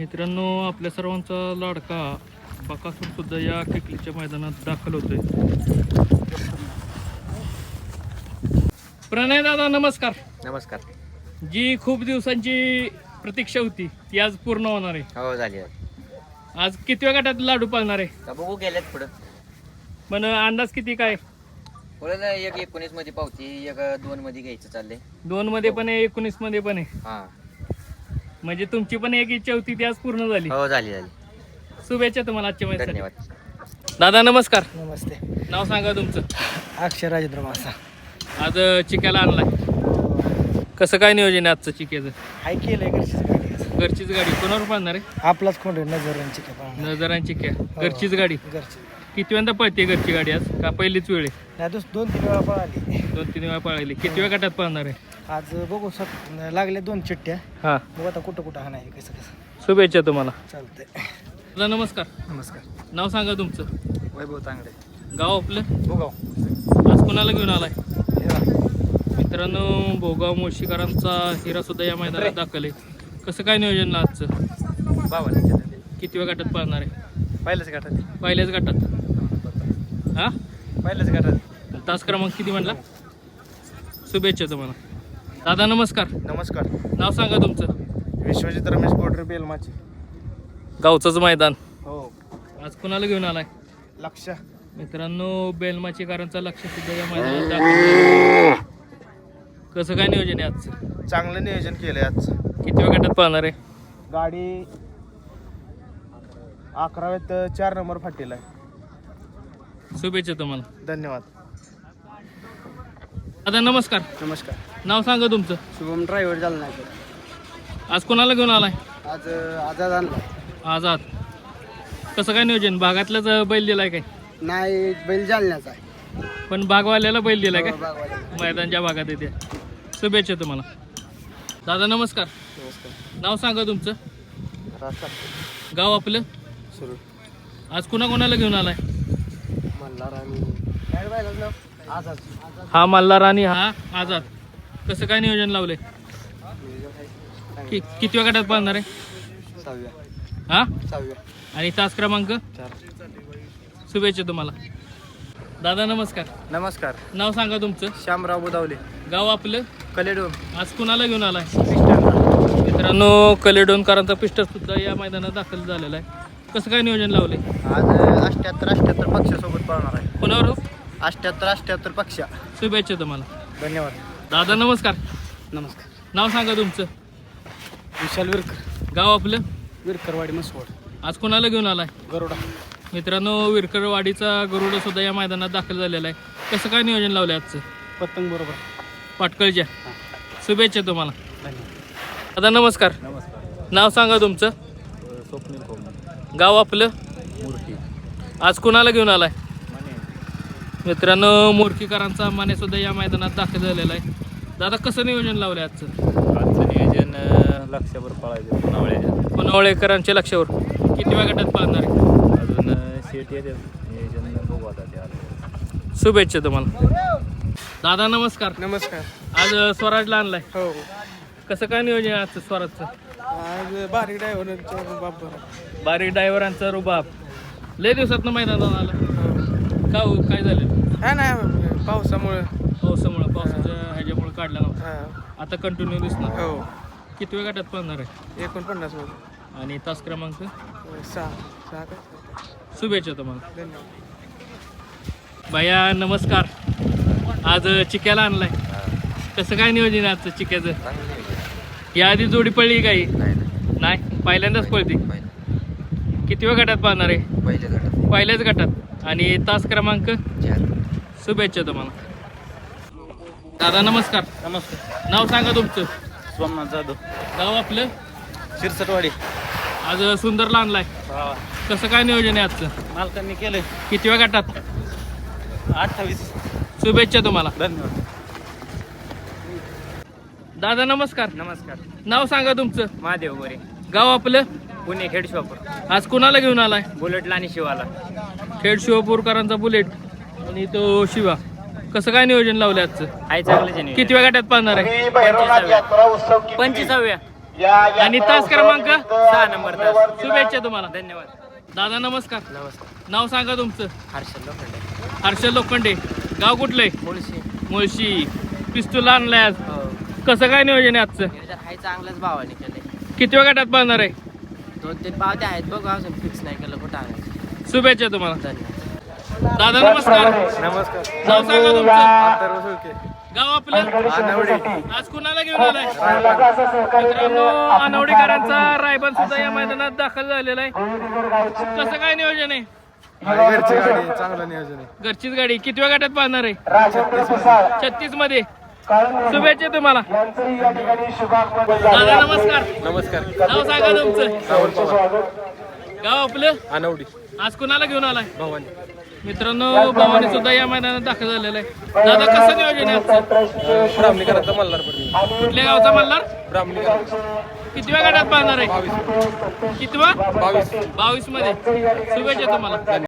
मित्रांनो आपल्या सर्वांचा लाडका बकासूर सुद्धा या किकलीच्या मैदानात दाखल होतोय. प्रणय दादा नमस्कार. नमस्कार. जी खूप दिवसांची प्रतीक्षा होती ती आज पूर्ण होणार आहे. हो झाली आज कितव्या गटात लाडू पाळणार आहे? का बघू गेल्यात पुढं. पण अंदाज किती काय? पुढं ना एक एकोणीसमध्ये पावती एक दोन मध्ये घ्यायचं चाललंय. दोन मध्ये पण आहे एकोणीसमध्ये पण आहे. हा. म्हणजे तुमची पण एक इच्छा होती ती आज पूर्ण झाली. हो झाली झाली. शुभेच्छा तुम्हाला आजच्या मैदानासाठी. धन्यवाद. दादा नमस्कार. नमस्ते. नाव सांगा तुमचं. अक्षय राजेंद्र मासा. आज अ, चिक्याला आणलाय. कसं काय नियोजन आहे आजचं चिक्याचं? हाय केलंय घरचीच गाडी. घरचीच गाडी. कोणावर पाळणार आहे? आपलाच कोण आहे? नजरांची का पाहणार नजरांची चिक्या. घरचीच गाडी. घरची कितव्यांदा पळते घरची गाडी आज? का पहिलीच वेळ आहे? नाही दुस दोन तीन वेळा पळाली. दोन तीन वेळा पळाली. कितव्या गटात पळणार आहे? आज बघू सक लागले दोन चिठ्ठ्या. हा. बघू आता कुठं कुठं हा नाही कसं कसं. शुभेच्छा तुम्हाला. चालतंय. दादा नमस्कार. नमस्कार. नाव सांगा तुमचं. वैभव तांगडे. गाव आपलं? भोगाव. आज कोणाला घेऊन आलाय? मित्रांनो भोगाव मुळशीकरांचा हिरा सुद्धा या मैदानात दाखल आहे. कसं काय नियोजन आजचं? बाबा कितव्या गटात पळणार आहे? पहिल्याच गाठात पहिल्याच गटात. हा? पहिल्याच गाठात तास क्रमांक किती म्हणला शुभेच्छा तुम्हाला. दादा नमस्कार. नमस्कार. नाव सांगा तुमचं. विश्वजित रमेश बोर्डर बेलमाची. गावचंच मैदान. हो. आज कोणाला घेऊन आलाय? लक्ष. मित्रांनो बेलमाचीकरांचा लक्ष सुद्धा या मैदानात. कसं काय नियोजन आहे आजचं? चांगलं नियोजन केलंय आज. कितव्या गटात पाहणार आहे? गाडी अकराव्यात चार नंबर फाटीला आहे. शुभेच्छा तुम्हाला. धन्यवाद. दादा नमस्कार. नमस्कार. नाव सांगा तुमचं. शुभम ड्रायव्हर झाला नाही आज कोणाला घेऊन आलाय? आज आजाद आणला. आझाद. कसं काय नियोजन? भागातलाच बैल दिलाय काय? नाही बैल जालन्याचा आहे. पण बागवाल्याला बैल दिलाय काय? बागवाला. मैदानच्या भागात येते. शुभेच्छा तुम्हाला. दादा नमस्कार. नमस्कार. नाव सांगा तुमचं. रास्ता गाव आपलं? सुरू. आज कुणा कोणाला घेऊन आलाय? मल्हार आणि आझाद हा मल्हार आणि हा आझाद. कसं काय नियोजन लावलंय? कि कितव्या गटात पाहणार आहे? हा? आणि तास क्रमांक? शुभेच्छा तुम्हाला. दादा नमस्कार. नमस्कार. नाव सांगा तुमचं. श्यामराव बुदावले. गाव आपलं? कलेडोन. आज कुणाला घेऊन आलाय? मित्रांनो कलेडोनकरांचा पिस्टर सुद्धा या मैदानात दाखल झालेला आहे. कसं काय नियोजन लावले आज अष्ट्याहत्तर अष्ट्याहत्तर पक्षासोबत पळणार आहे. कोणावर अष्ट्याहत्तर अष्ट्याहत्तर पक्ष. शुभेच्छा तुम्हाला. धन्यवाद. दादा नमस्कार. नमस्कार. नाव सांगा तुमचं. विशाल विरकर. गाव आपलं? विरकरवाडी मसवड आज कोणाला घेऊन आलाय? गरुडा. मित्रांनो विरकरवाडीचा गरुड सुद्धा या मैदानात दाखल झालेला आहे. कसं काय नियोजन लावलं आजचं? पतंग बरोबर. पाटकळच्या. शुभेच्छा तुम्हाला. धन्यवाद. दादा नमस्कार. नमस्कार. नाव सांगा तुमचं. स्वप्नील गाव आपलं? मूर्ती. आज कुणाला घेऊन आलाय? मित्रांनो मोरकीकरांचा माने सुद्धा या मैदानात दाखल झालेला आहे. दादा कसं नियोजन लावलंय आजचं? आजचं नियोजन लक्षावर पळायचं पुनावळ्याच्या पनवळेकरांच्या लक्षावर. किती वेळ गटात पाहणार आहे? अजून शेट येते. नियोजन बघू आता ते आलं. शुभेच्छा तुम्हाला. दादा नमस्कार. नमस्कार. आज अ, स्वराजला आणलाय. हो. कसं काय नियोजन आहे आजचं स्वराजचं? आज बारीक ड्रायव्हर बाप बारीक ड्रायव्हरांचा रुबाब. लय दिवसात मैदानात आला. का हो काय झालं? हा नाही पावसामुळे. पावसामुळं पावसाच्या ह्याच्यामुळे काढला नव्हता. आता कंटिन्यू दिसणार. हो. किती वेळ गटात पाहणार आहे? एकोणपन्नासमध्ये आणि तास क्रमांक? सहा. सहा काय शुभेच्छा तुम्हाला. धन्यवाद. भैया नमस्कार. आज चिक्याला आणलाय. कसं काय नियोजन आहे आजचं चिक्याचं? या आधी जोडी पडली काही नाही पहिल्यांदाच पळते. किती वेळ गटात पाहणार आहे? पहिल्याच गटात. आणि तास क्रमांक शुभेच्छा तुम्हाला. दादा नमस्कार. नमस्कार. नाव सांगा तुमचं. सोमनाथ जाधव. गाव आपलं? शिरसटवाडी. आज सुंदरला आणलाय कसं काय नियोजन आहे आजचं? मालकांनी केलंय. किती वेळ गटात? अठ्ठावीस. शुभेच्छा तुम्हाला. धन्यवाद. दादा नमस्कार. नमस्कार. नाव सांगा तुमचं. महादेव गोरे. गाव आपलं? पुणे खेड शॉपर आज कुणाला घेऊन आलाय? बुलेटला आणि शिवाला. खेड शिवपूरकरांचा बुलेट आणि तो शिवा. कसं काय नियोजन लावलं आजचं? आहे चांगलं किती वेळ गटात पाहणार आहे? पंचवीसाव्या. आणि तास क्रमांक? सहा नंबर तास. शुभेच्छा तुम्हाला. धन्यवाद. दादा नमस्कार. नमस्कार. नाव सांगा तुमचं. हर्षल लोखंडे. हर्षल लोखंडे. गाव कुठलंय मुळशी. मुळशी. पिस्तूल आणलाय आज. हो. कसं काय नियोजन आहे आजचं? नियोजन चांगलंच भावाने केले कितव्या गटात बांधणार आहे? दोन तीन पावते आहेत बघू अजून. फिक्स नाही केलं कुठं आणायचं शुभेच्छा तुम्हाला. दादा नमस्कार. नमस्कार. नाव सांगा तुमचं. अथर्व सुळके गाव आपलं? आनवडे. आज कुणाला घेऊन आलाय? मित्रांनो अनवडीकरांचा रायबन सुद्धा या मैदानात दाखल झालेला आहे. कसं काय नियोजन आहे? घरची गाडी चांगलं नियोजन आहे. घरचीच गाडी. कितव्या गटात बांधणार आहे? छत्तीसमध्ये शुभेच्छा तुम्हाला. दादा नमस्कार. नमस्कार. नाव सांगा तुमचं. गाव आपलं? आनवडी. आज कुणाला घेऊन आलाय? भवानी. मित्रांनो भावानी सुद्धा या मैदानात दाखल झालेला आहे. दादा कसं नियोजन आहे आजचं? ब्राह्मणीकरांचा मल्हार पडली कुठल्या गावचा मल्हार? ब्राह्मणीकरांचा. कितव्या गटात बांधणार आहे? कितवा? बावीस. बावीसमध्ये शुभेच्छा तुम्हाला.